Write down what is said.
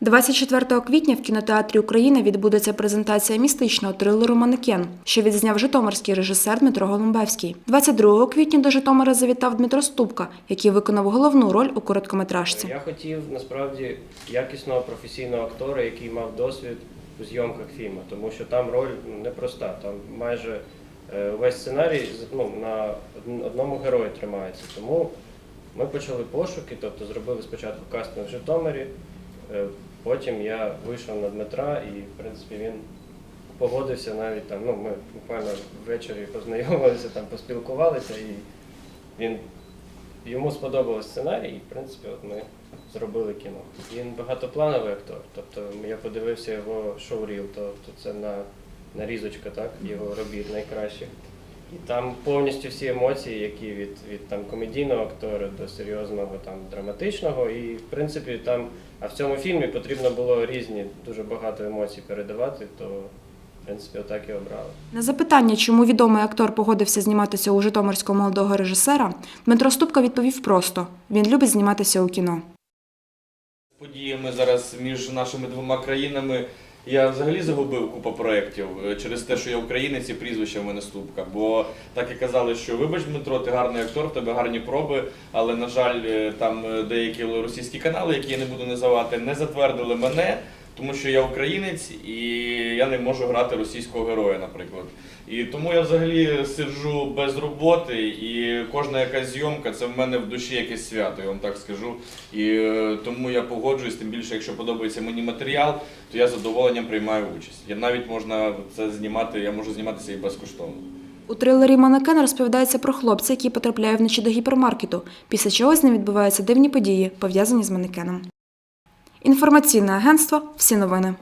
24 квітня в кінотеатрі Україна відбудеться презентація містичного трилеру Манекен, що відзняв житомирський режисер Дмитро Голумбевський. 22 квітня до Житомира завітав Дмитро Ступка, який виконав головну роль у короткометражці. Я хотів насправді якісного професійного актора, який мав досвід у зйомках фільму, тому що там роль непроста. Там майже е, весь сценарій ну, на одному герої тримається. Тому ми почали пошуки, тобто зробили спочатку кастинг в Житомирі, е, потім я вийшов на Дмитра і, в принципі, він погодився навіть там. Ну, ми буквально ввечері познайомилися, там поспілкувалися і він йому сподобався сценарій, і в принципі, от ми зробили кіно. Він багатоплановий актор. Тобто я подивився його шоу-ріл, тобто це на нарізочка, так, його робіт найкращих. І там повністю всі емоції, які від, від там комедійного актора до серйозного там драматичного. І в принципі там, а в цьому фільмі потрібно було різні дуже багато емоцій передавати, то в принципі отак і обрали. На запитання, чому відомий актор погодився зніматися у житомирського молодого режисера, Дмитро Ступка відповів просто: він любить зніматися у кіно. подіями зараз між нашими двома країнами. Я взагалі загубив купу проєктів е, через те, що я українець і прізвище в мене ступка. Бо так і казали, що вибач, Дмитро, ти гарний актор, в тебе гарні проби, але на жаль, е, там е, деякі російські канали, які я не буду називати, не затвердили мене, тому що я українець і я не можу грати російського героя, наприклад. І тому я взагалі сиджу без роботи, і кожна якась зйомка це в мене в душі якесь свято, я вам так скажу. І е, тому я погоджуюсь, тим більше, якщо подобається мені матеріал, то я з задоволенням приймаю участь. Я навіть можна це знімати, я можу зніматися і безкоштовно. У трилері Манекен розповідається про хлопця, який потрапляє вночі до гіпермаркету, після чого з ним відбуваються дивні події, пов'язані з манекеном. Інформаційне агентство Всі новини.